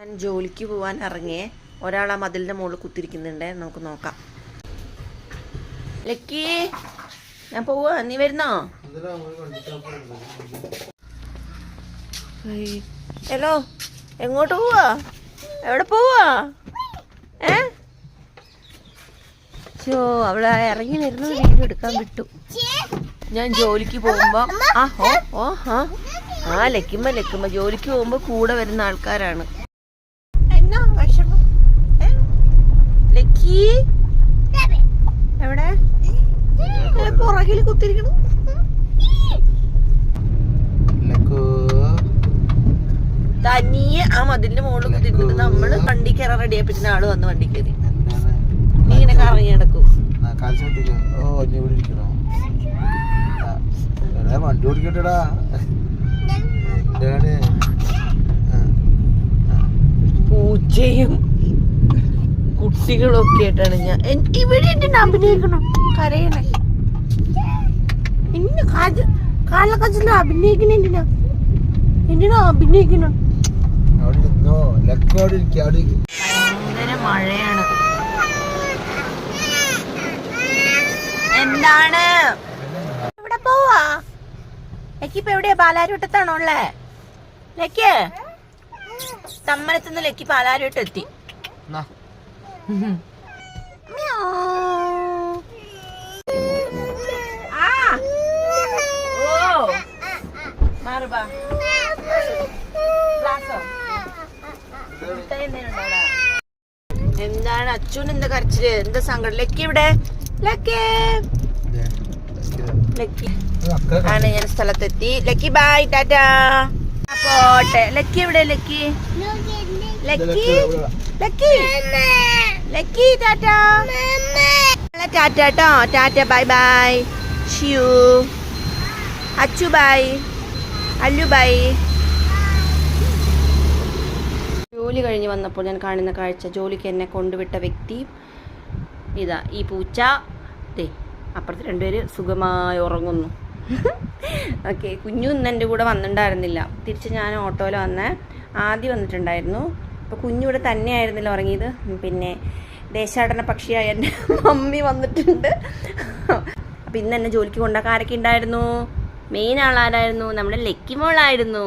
ഞാൻ ജോലിക്ക് പോവാൻ ഇറങ്ങിയേ. ഒരാൾ ആ മതിലിന്റെ മുകളിൽ കുത്തിരിക്കുന്നുണ്ട്. നമുക്ക് നോക്കാം. ലക്കി ഞാൻ പോവാ. നീ വരുന്നോ? ഹലോ എങ്ങോട്ട് പോവാ? എവിടെ പോവാ? ഏ? അവിടെ ഇറങ്ങി വരുന്ന വീഡിയോ എടുക്കാൻ വിട്ടു. ഞാൻ ജോലിക്ക് പോകുമ്പോ ആ ഓ ഓ ആ ആ ലക്കുമ്പോ ലക്കുമ്പോ ജോലിക്ക് പോകുമ്പോ കൂടെ വരുന്ന ആൾക്കാരാണ് എന്നാ വിഷമം ഏ? ലക്കി എവിടെ ഏ, കുത്തിരിക്കണം. തനിയെ ആ മതിലിന്റെ മുകളിൽ കുത്തിരിക്കുന്നത് നമ്മൾ വണ്ടി കയറാൻ റെഡിയാ പിന്നെ ആൾ വന്ന് വണ്ടി കയറി നീ ഇങ്ങനെ കറങ്ങി എടാ, വണ്ടി ഓടിക്കട്ടെടാ. പൂച്ചയും കുട്ടികളും ഒക്കെ ആയിട്ടാണ് ഞാൻ. ഇവിടെ എന്റെ നമ്പിനേക്കണം കരയണേ. കാജ കാലക്കച്ചില അഭിനയിക്കണ എന്തിനാ? എന്തിനാ അഭിനയിക്കണം? ഭയങ്കര മഴയാണ്. എന്താണ്? എവിടെ പോവാ? ലക്കി ഇപ്പൊ എവിടെയാ? പാലാരിവട്ടത്താണോ ഉള്ളേ? ലക്ക്? തമ്മനത്തുനിന്ന് ലക്കി പാലാരിവട്ടം ഗ്ലാസോ മുട്ടായി ഉണ്ടോ അവിടെ? എന്താണ് അച്ഛൻ എന്താ കരച്ചിൽ? എന്താ സങ്കടം? ലക്കി ഇവിടെ ലക്കി. ലക്കി ആണ് ഞാൻ സ്ഥലത്തെത്തി. ലക്കി ബായ് ടാറ്റാ. പോട്ടെ. ലക്കി ഇവിടെ Lucky? Lucky? Lucky Lucky? Tata. ടാറ്റ കേട്ടോ ടാറ്റ ബൈ ബൈ ഷിയു അച്ചു ബൈ അല്ലു ബൈ ജോലി കഴിഞ്ഞ് വന്നപ്പോൾ ഞാൻ കാണുന്ന കാഴ്ച ജോലിക്ക് എന്നെ കൊണ്ടുവിട്ട വ്യക്തി ഇതാ ഈ പൂച്ച. ദേ അപ്പുറത്ത് രണ്ടുപേര് സുഖമായി ഉറങ്ങുന്നു. ഓക്കെ കുഞ്ഞു ഇന്ന് എന്റെ കൂടെ വന്നിട്ടുണ്ടായിരുന്നില്ല. തിരിച്ച് ഞാൻ ഓട്ടോയിൽ വന്ന്. ആദ്യം വന്നിട്ടുണ്ടായിരുന്നു. അപ്പോൾ കുഞ്ഞു ഇവിടെ തന്നെയായിരുന്നില്ല ഉറങ്ങിയത്. പിന്നെ ദേശാടന പക്ഷിയായ എന്റെ മമ്മി വന്നിട്ടുണ്ട്. അപ്പോൾ ഇന്ന് എന്നെ ജോലിക്ക് കൊണ്ടാക്കാൻ ആരൊക്കെ ഉണ്ടായിരുന്നു? മെയിൻ ആളാരായിരുന്നു? നമ്മുടെ ലക്കി മോളായിരുന്നു.